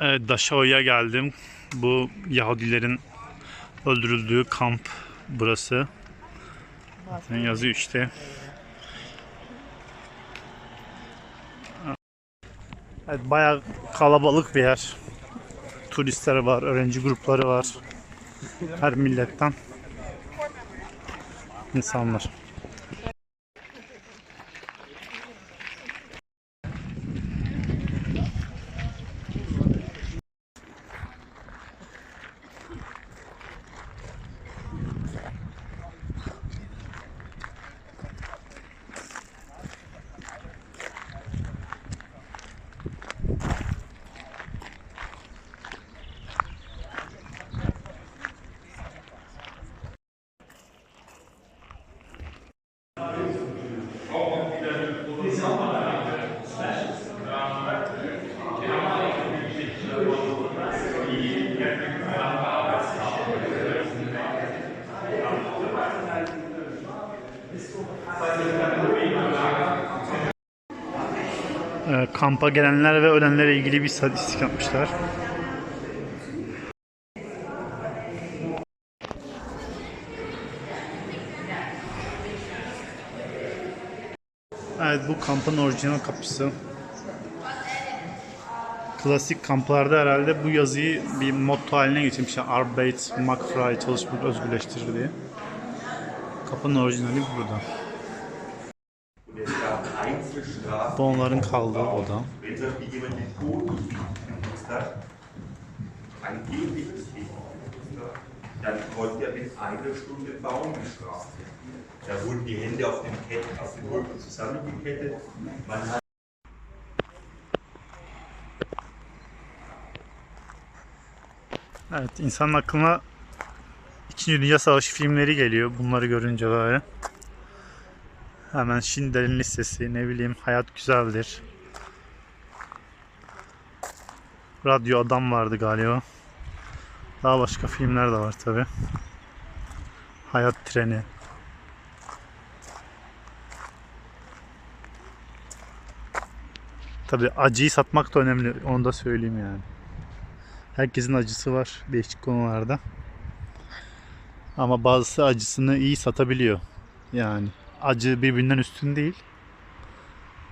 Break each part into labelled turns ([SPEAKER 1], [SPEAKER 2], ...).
[SPEAKER 1] Evet, Daşao'ya geldim. Bu Yahudilerin öldürüldüğü kamp burası. Zaten yazıyor işte. Evet, bayağı kalabalık bir yer. Turistler var, öğrenci grupları var. Her milletten insanlar. Ee, kampa gelenler ve ölenlerle ilgili bir istatistik yapmışlar. Evet bu kampın orijinal kapısı. Klasik kamplarda herhalde bu yazıyı bir motto haline getirmişler. Arbeit macht frei, çalışmak özgürleştirir diye. Kapının orijinali burada. Bu onların kaldığı oda.
[SPEAKER 2] dann konnte er mit einer Stunde bestraft werden. Da wurden die Hände auf den, Ketten, auf den Rücken zusammengekettet. Man hat
[SPEAKER 1] Evet insanın aklına İkinci Dünya Savaşı filmleri geliyor bunları görünce böyle. Hemen Schindler'in listesi ne bileyim Hayat Güzeldir. Radyo Adam vardı galiba. Daha başka filmler de var tabi. Hayat Treni. Tabi acıyı satmak da önemli onu da söyleyeyim yani. Herkesin acısı var değişik konularda. Ama bazısı acısını iyi satabiliyor. Yani acı birbirinden üstün değil.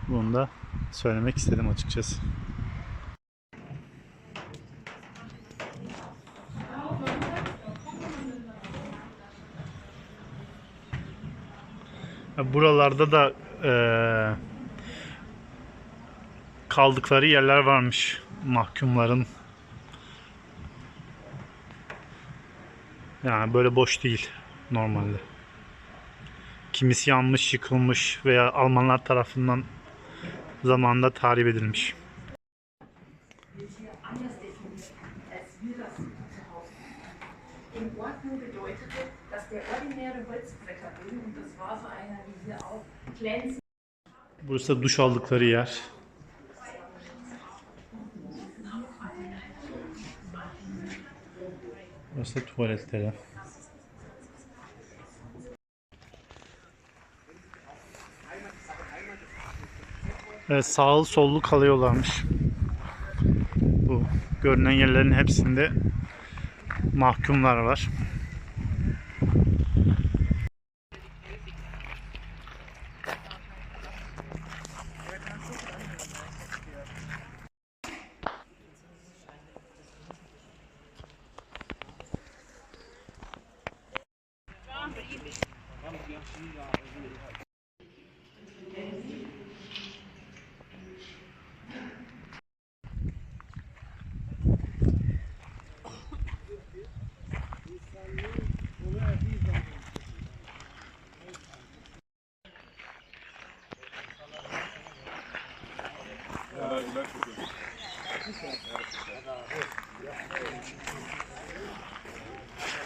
[SPEAKER 1] Bunu da söylemek istedim açıkçası. Buralarda da eee, kaldıkları yerler varmış mahkumların. Yani böyle boş değil normalde. Kimisi yanmış, yıkılmış veya Almanlar tarafından zamanında tahrip edilmiş. Burası da duş aldıkları yer. Burası da tuvaletleri. Evet, sağlı sollu kalıyorlarmış. Bu görünen yerlerin hepsinde mahkumlar var.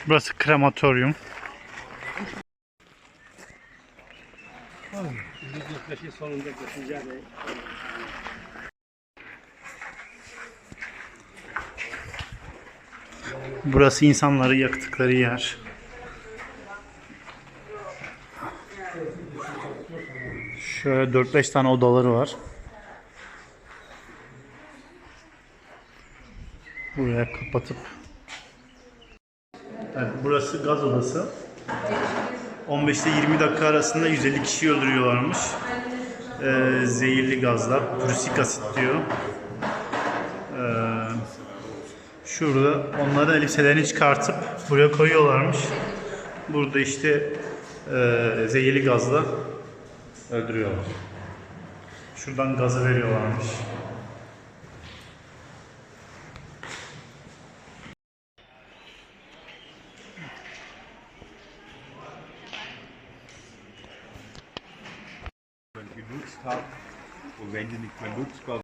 [SPEAKER 1] Burası krematoryum. Burası insanları yaktıkları yer. Şöyle 4-5 tane odaları var. Buraya kapatıp Evet, burası gaz odası. 15 ile 20 dakika arasında 150 kişi öldürüyorlarmış. Ee, zehirli gazlar. Prüsik asit diyor. Ee, şurada onların elbiselerini çıkartıp buraya koyuyorlarmış. Burada işte e, zehirli gazla öldürüyorlar. Şuradan gazı veriyorlarmış.
[SPEAKER 2] Hat und wenn die nicht mehr nutzbar